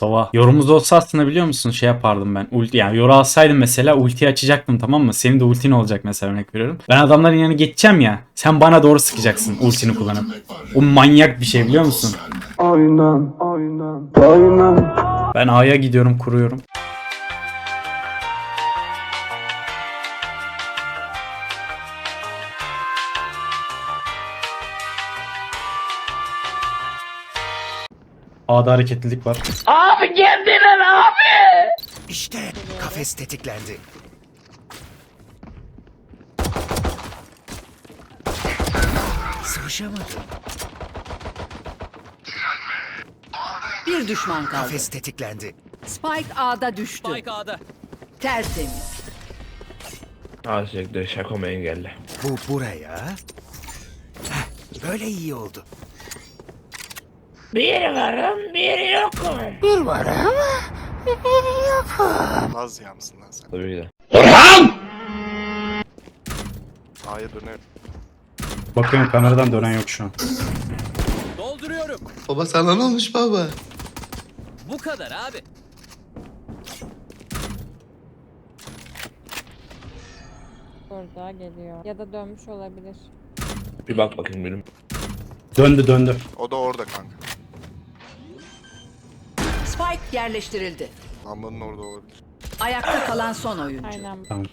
Sova. Yorumumuz olsa aslında biliyor musun şey yapardım ben. Ulti, yani yoru alsaydım mesela ultiyi açacaktım tamam mı? Senin de ultin olacak mesela örnek veriyorum. Ben adamların yanına geçeceğim ya. Sen bana doğru sıkacaksın ultini kullanıp. O manyak bir şey biliyor musun? Aynen, aynen, aynen. Ben A'ya gidiyorum kuruyorum. A'da hareketlilik var. İşte kafes tetiklendi. Sığışamadı. Bir düşman kaldı. Kafes tetiklendi. Spike A'da düştü. Spike A'da. Tertemiz. Azıcık şakomu engelle. Bu buraya. Heh, böyle iyi oldu. Bir varım bir yokum. Laz ya mısın lan sen? Tabii ki de. A'ya döner. Bakıyorum kameradan dönen yok şu an. Dolduruyorum. Baba sana ne olmuş baba? Bu kadar abi. Burada geliyor. Ya da dönmüş olabilir. Bir bak bakayım benim. Döndü döndü. O da orada kanka. Spike yerleştirildi. Lambanın orada olabilir. Ayakta kalan son oyuncu. Aynen. Tamam.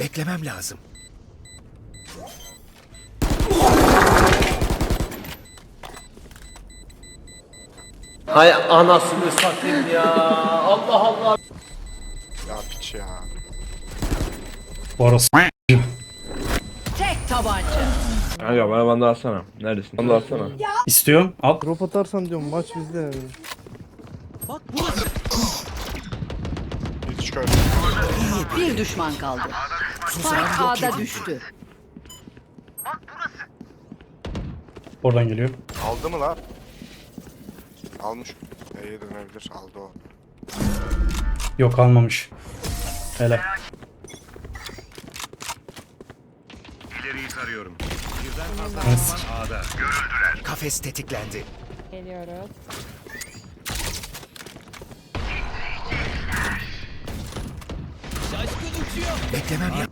Beklemem lazım. Hay anasını satayım ya. Allah Allah. Ya piç ya. Orası. Tek tabanca. Kanka bana bana da alsana. Neredesin? Bana da alsana. İstiyorum. Al. Drop atarsan diyorum maç bizde yani. Bak burası. Hiç. Bir düşman kaldı. Spike A'da düştü. Oradan geliyor. Aldı mı lan? Almış. B'ye dönebilir. Aldı o. Yok almamış. Hele. Kafes tetiklendi. Geliyoruz. Şaşkın uçuyor. Beklemem ya.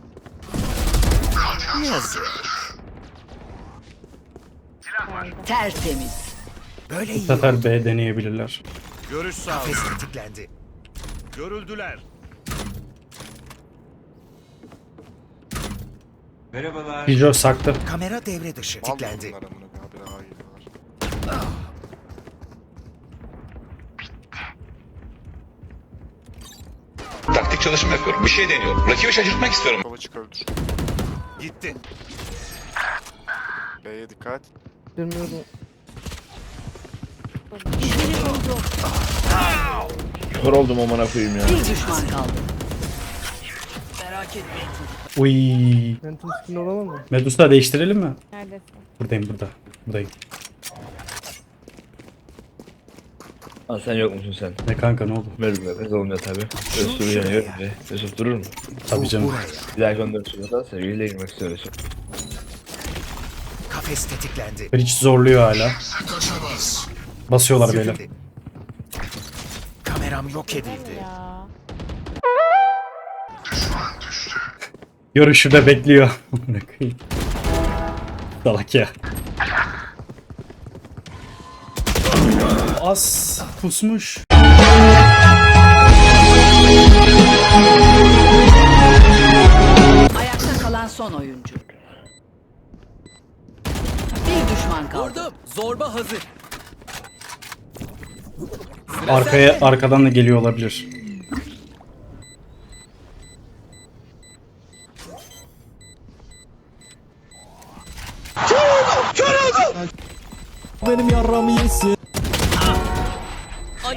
Yazık. Tertemiz. Böyle Bu iyi sefer. B deneyebilirler. Görüş Kafes sağlıyorum. tetiklendi. Görüldüler. Hidro saktı. Kamera devre dışı. Mal mı Tetiklendi. bunlar amına koyayım? Habire A geliyorlar. Taktik çalışma yapıyorum. Bir şey deniyorum. Rakibi şaşırtmak istiyorum. Kova çık öldür. Gitti. B'ye dikkat. Bilmiyorum. Kör oldum amına koyayım ya. Bir düşman kaldı. Merak etmeyin. Uy. Skin olamaz mı? Medusa değiştirelim mi? Neredesin? Buradayım burada. Buradayım. Lan sen yok musun sen? Ne kanka ne oldu? Verim nefes olmuyor tabi. Yusuf yanıyor. Yusuf durur mu? Tabii canım. Bir dahaki ondan sonra da sevgiliyle girmek istiyor. Kafes tetiklendi. Bridge zorluyor hala. Basıyorlar beyler. Kameram yok edildi. Ya. Yoru şurada bekliyor. Salak ya. As pusmuş. Ayakta kalan son oyuncu. Bir düşman kaldı. Vurdum. Zorba hazır. Arkaya arkadan da geliyor olabilir.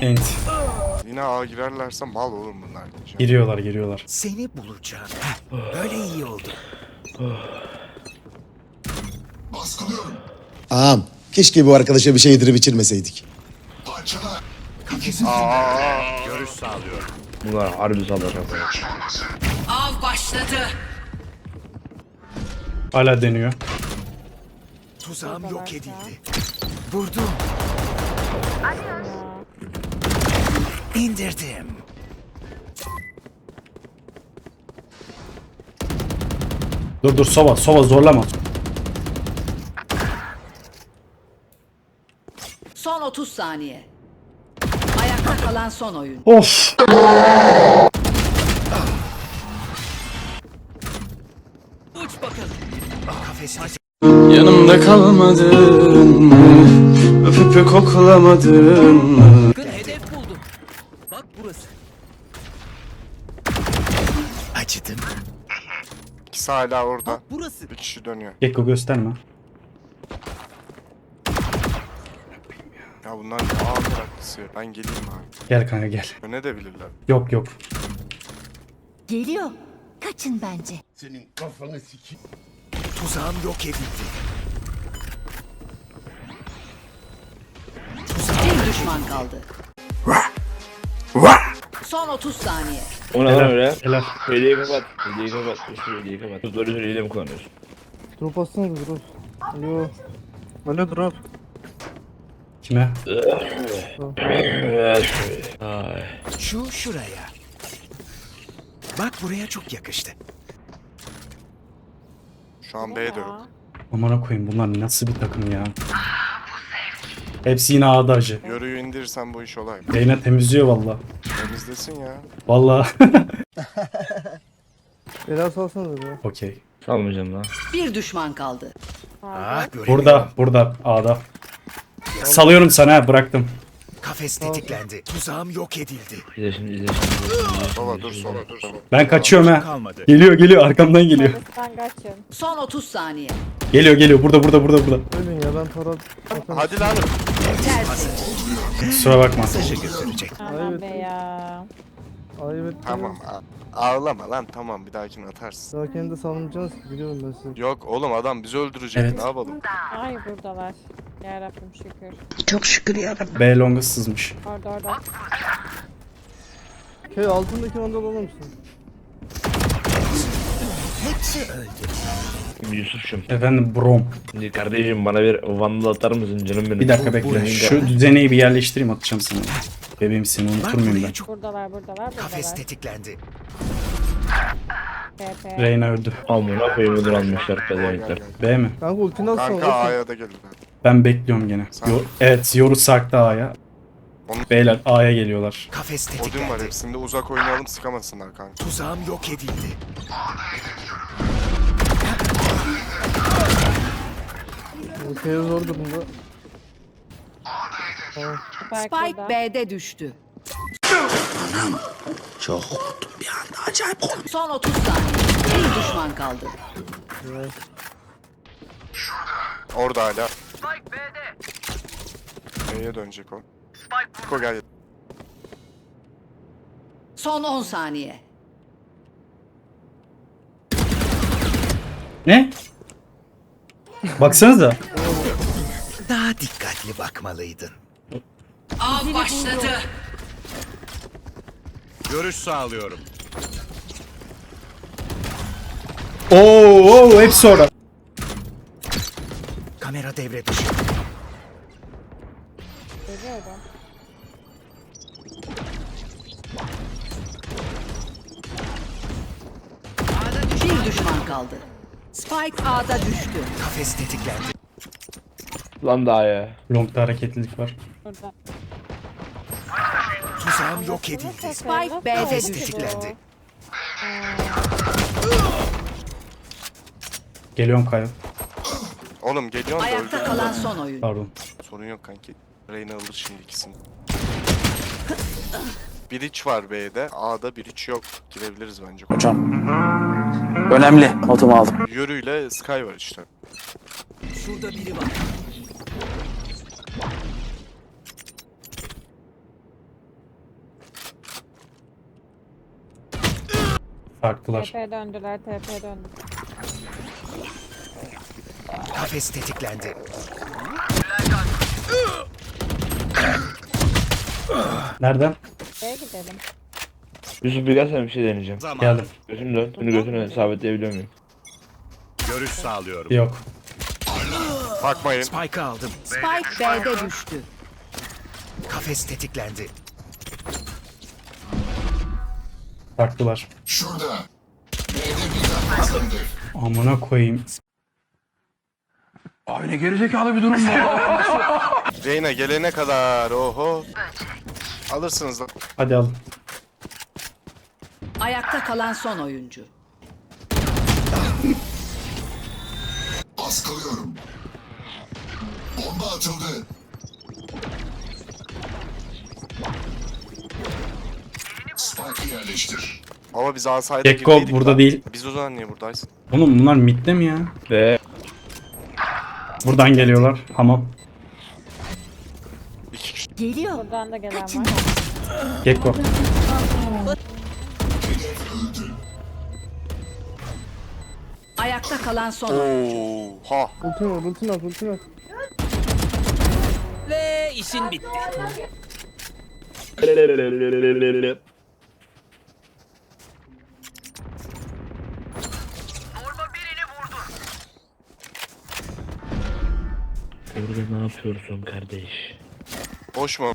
Ent. Yine A girerlerse mal oğlum bunlar. diyeceğim. Giriyorlar giriyorlar. Seni bulacağım. Heh, böyle iyi oldu. Ağam keşke bu arkadaşa bir şey yedirip içirmeseydik. Bunlar harbi kafaya. Av başladı. Hala deniyor. Tuzağım yok edildi. Vurdum. İndirdim. Dur dur sova sova zorlama. Son 30 saniye. Ayakta kalan son oyun. Of. Uç bakalım. Kafesini Yanımda kalmadın mı? Öpüp koklamadın mı? Bakın hedef buldum. Bak burası. acıdım. İkisi hala orada. Bak burası. Bir kişi dönüyor. Gekko gösterme. Ya bunlar ne ağır meraklısı ya. Ben geleyim abi. Gel kanka gel. Öne de bilirler. Yok yok. Geliyor. Kaçın bence. Tuzağım yok edildi. Bir düşman kaldı. Son 30 saniye. O ne lan öyle? Helal. Hediyeyi kapat. Hediyeyi kapat. Üstü hediyeyi kapat. Dur dur hediyeyi mi kullanıyorsun? Drop atsana da drop. Alo. Alo drop. Kime? Ay. Şu şuraya. Bak buraya çok yakıştı. Şu an B'de yok. Amına koyayım bunlar nasıl bir takım ya. Hepsi yine A'da acı. Yörüyü indirirsen bu iş olay. Reyna temizliyor valla. Temizlesin ya. Valla. Bela salsana da be. Okey. Salmayacağım lan. Bir düşman kaldı. Ah. Burada, burada, A'da. Salıyorum sana ha, bıraktım. Kafes tetiklendi. Tuzağım yok edildi. İzle şimdi izle şimdi. Sola dur sola dur sola. Ben kaçıyorum ha. Kalmadı. Geliyor, geliyor, arkamdan geliyor. Sen kaçın. Son 30 saniye. Geliyor, geliyor. Burada, burada, burada, burada. Ölün ya ben para... Hadi lan. Kusura bakma. Mesajı götürecek. Aman Evet. be ya. Ayıp ettim. Tamam. a- Ağlama lan tamam bir dahakine atarsın. Daha kendi savunacağız ki biliyorum ben sizi. Yok oğlum adam bizi öldürecek Evet. ne yapalım? Ay buradalar. Yarabbim şükür. B longa sızmış. Orada orada. Şey altındaki vandal alır mısın? Hepsi öldü. Şimdi Yusuf'cum. Efendim brom. Şimdi kardeşim bana bir vandal atar mısın canım benim? Bir dakika bekle. Şu düzeneyi bir yerleştireyim atacağım sana. Bebeğim seni unutur muyum ben? çok... Buradalar buradalar Kafes buradalar. tetiklendi. TP. Reyna öldü. Amına koyayım ödül almışlar pezevenkler. B mi? Kanka ultini atsana. Kanka ulti. A'ya da gelir. Ben bekliyorum gene. Sen- Yo- evet, Yoru sarktı A'ya. Beyler A'ya geliyorlar. Kafes Odin var tetiklendi. hepsinde uzak oynayalım sıkamasınlar kanka. Tuzağım yok edildi. Ultiye zor durumda. Spike. B'de düştü. Çok korktum bir anda acayip korktum. Son 30 saniye. Bir düşman kaldı. Orada hala. B'ye dönecek o. Spike gel. Son 10 saniye. Ne? Baksanıza. Daha dikkatli bakmalıydın. Av başladı. Görüş sağlıyorum. Oo, oo hepsi orada. Kamera devre dışı. Geliyorum. Bir düşman kaldı. Spike A'da düştü. Kafes tetiklendi. Lan daha ya. Long'da hareketlilik var. Burada. Tuzağım yok edildi. Spike B'de Kafes düştü. tetiklendi. Geliyorum Kayo. Oğlum geliyorsun da Ayakta kalan son oyun. Pardon. Sorun yok kanki. Reyna alır şimdi ikisini. Bir iç var B'de. A'da bir iç yok. Girebiliriz bence. Önemli. Notumu aldım. Yörü ile Sky var işte. Şurada biri var. Farklılar. TP döndüler TP döndü. Kafes tetiklendi. Nereden? B'ye gidelim. Yusuf bir gelsene bir şey deneyeceğim. Zaman. Geldim. Gözünü dön. Bunu götüne sabitleyebiliyor muyum? Görüş sağlıyorum. Yok. Bakmayın. Spike'ı aldım. Spike B'de düştü. Kafes tetiklendi. Taktılar. Amına koyayım. Abi ne gerizekalı bir durum bu. Reyna gelene kadar oho. Alırsınız lan. Hadi al. Ayakta kalan son oyuncu. Baskılıyorum. Bomba atıldı. Spike'ı yerleştir. Ama biz Asay'da Gekko girdiydik burada lan. değil. Biz o zaman niye buradayız? Oğlum bunlar midde mi ya? Ve Buradan geliyorlar. Hamam. Kişi. Buradan da gelen var. Gekko. Ayakta kalan son. Oha. Ultim var ultim var ultim var. Ve işin bitti. Ne yapıyorsun kardeş? Boş mu?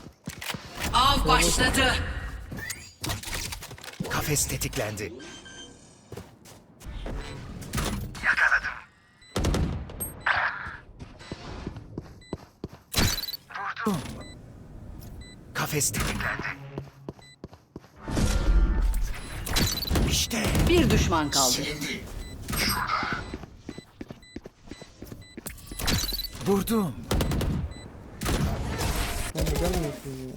Av başladı. Kafes tetiklendi. Kafes tetiklendi. İşte Bir düşman kaldı. Silindi. vurdum. Yiyorsun ya?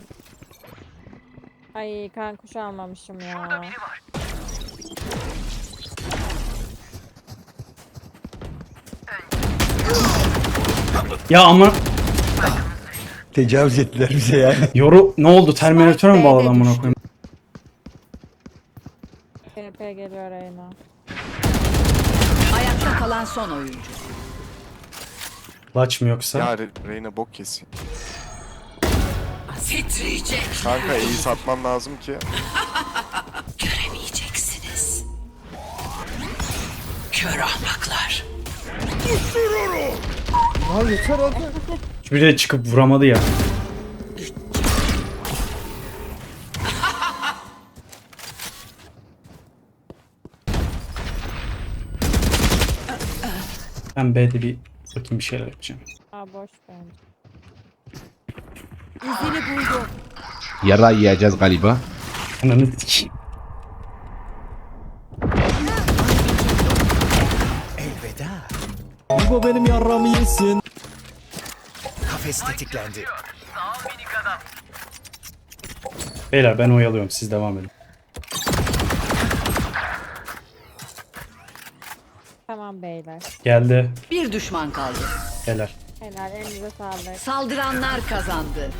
Ay kan kuşu almamışım ya. Ya ama Tecavüz ettiler bize yani. yoru ne oldu? Terminator'a mı bağladı amına koyayım? TP geliyor Reyna. Ayakta kalan son oyuncu. Laç mı yoksa? Ya Re- Reyna bok kesin. Titriyecek. Kanka iyi satman lazım ki. Göremeyeceksiniz. Kör ahmaklar. Ya yeter artık. Biri de çıkıp vuramadı ya. Ben B'de bir bakayım bir şeyler yapacağım. Aa boş bence. Yara yiyeceğiz galiba. Ananı sikeyim. Elveda. Bu benim yarramı yesin. Kafes tetiklendi. Beyler ben oyalıyorum siz devam edin. Tamam beyler. Geldi. Bir düşman kaldı. Beyler. Helal elinize sağlık. Saldıranlar kazandı.